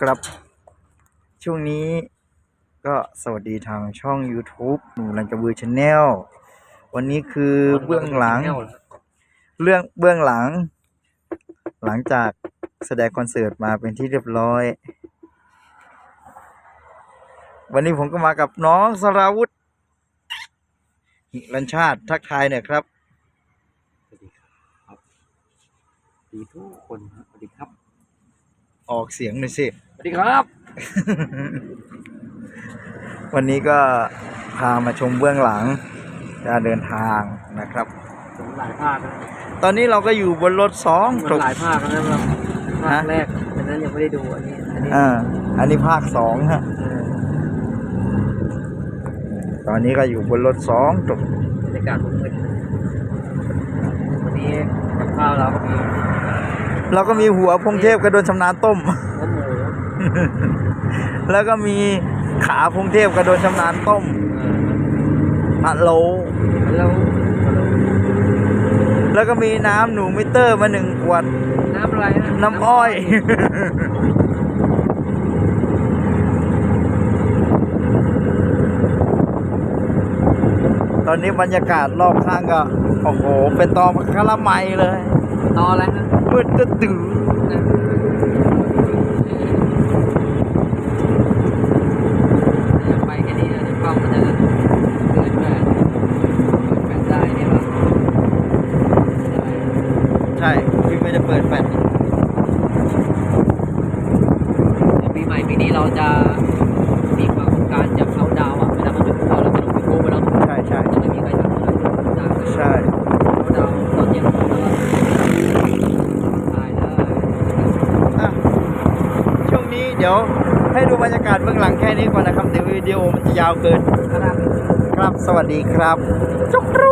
ครับ ช่วงนี้ก็สวัสดีทางช่อง YouTube หนูลังกระบือชาแนลวันนี้คือเบื้องหลัง เรื่องเบื้องหลัง หลังจากแสดงคอนเสิร์ตมาเป็นที่เรียบร้อย วันนี้ผมก็มากับน้องสราวุธหิรัญชาติทักทายหน่อยครับ สวัสดีครับ ดีทุกคนครับสวัสดีครับ ออกเสียงหน่อยสิสวัส ดีครับ วันนี้ก็พามาชมเบื้องหลังการเดินทางนะครับผมหลายภาคนะตอนนี้เราก็อยู่บนรถสองมันหลายภาคนะครับภาคฮะแรกอันนั้นยังไม่ได้ดูอันนี้อันนี้อ่าอันนี้ภาคสองฮะ เออตอนนี้ก็อยู่บนรถสองจบบรรยากาศมืดๆวันนี้กับข้าวเราก็มีเราก็มีหัวพงเทพกระโดนชำนาญต้ม หัวหมู แล้วก็มีขาพงเทพกระโดนชำนาญต้มเออพะโลแล้วแล้วก็มีน้ำหนูมิเตอร์มาหนึ่งขวด น้ำอะไรนะน้ำอ้อย ตอนนี้บรรยากาศรอบข้างก็ โอ้โห เป็นตอมะคาราไมเลย ตออะไรนะมืดตื้อตื้อ อยากไปแค่ นี้นะเข้ามันจะเกินแปดเกินแปดได้เนี่ยหรอได้ใช่พี่ไม่ได้เปิดแฟลชเดี๋ยวปีใหม่ปีนี้เราจะมีความการจะเข้าดาวน์อะเวลามันจุดเขาเราจะลงไปกู้ไปแล้วใช่ใช่จะไม่มีใครทำอะไรดาวน์ใช่เข้าดาวน์ตอนเย็นแล้วก็ถ่ายได้อะช่วงนี้เดี๋ยว ให้ดูบรรยากาศเบื้องหลังแค่นี้ก่อนนะครับเดี๋ยววิดีโอมันจะยาวเกินครับครับสวัสดีครับจุกร